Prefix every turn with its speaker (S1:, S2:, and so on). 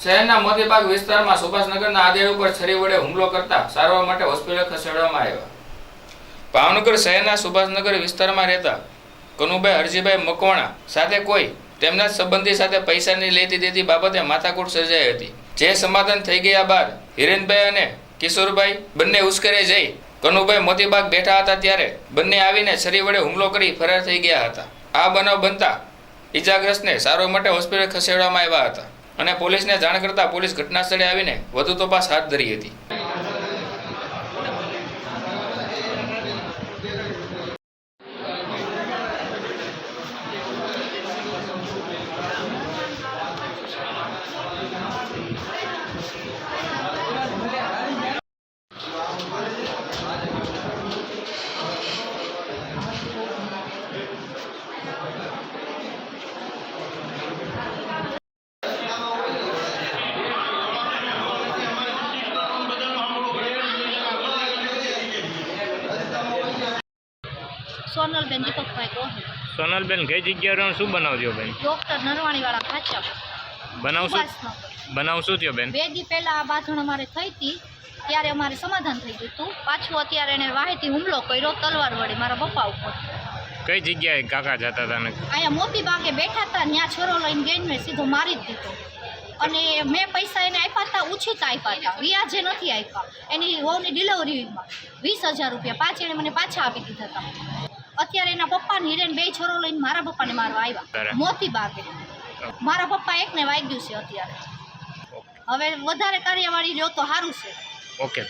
S1: શહેરના મોતીબાગ વિસ્તારમાં સુભાષનગરના આદેડ ઉપર છરી વડે હુમલો કરતા સારવાર માટે હોસ્પિટલ ખસેડવામાં આવ્યા. ભાવનગર શહેરના સુભાષનગર વિસ્તારમાં રહેતા કનુભાઈ હરજીભાઈ મકવાણા સાથે કોઈ તેમના સંબંધી સાથે પૈસાની લેતી દેતી બાબતે માથાકૂટ સર્જાઈ હતી. જે સમાધાન થઈ ગયા બાદ હિરેનભાઈ અને કિશોરભાઈ બંને ઉશ્કેરે જઈ કનુભાઈ મોતીબાગ બેઠા હતા ત્યારે બંને આવીને છરી વડે હુમલો કરી ફરાર થઈ ગયા હતા. આ બનાવ બનતા ઈજાગ્રસ્તને સારવાર માટે હોસ્પિટલ ખસેડવામાં આવ્યા હતા. અને પોલીસને જાણ કરતા પોલીસ ઘટના સ્થળે આવીને વધુ તપાસ હાથ ધરી હતી.
S2: સોનલબેન દીપકભાઈ ગોહિલ.
S3: સોનલબેન કઈ જગ્યાએ શું બનાવજો બેન?
S2: ડોક્ટર નરવાણીવાળા ખાચા
S3: બનાવશું?
S2: બનાવશું
S3: બનાવ થયો બેન?
S2: બે દી પહેલા આ બાંધણ અમારે થઈ હતી ત્યારે અમારે સમાધાન થઈ ગયું હતું પાછું અત્યારે એને વાહેથી હુમલો કર્યો તલવાર વડે મારા પપ્પા ઉપર.
S3: કઈ જગ્યાએ કાકા જતા હતા ને?
S2: અહીંયા મોતી બાગે બેઠા હતા ત્યાં છોરો લઈને ગઈને સીધો મારી જ દીધો. અને મેં પૈસા એને આપ્યા હતા ઉછીતા આપ્યા હતા. વ્યાજે નથી આપ્યા એની વહુની ડિલિવરીમાં વીસ હજાર રૂપિયા પાંચ એણે મને પાછા આપી દીધા હતા. અત્યારે એના પપ્પાને હિરેન બે છોરો લઈને મારા પપ્પાને મારવા આવ્યા. મોતી બાગે મારા પપ્પા એકને વાગ્યું છે અત્યારે. હવે વધારે કાર્યવાહી લ્યો તો સારું છે.
S3: ઓકે.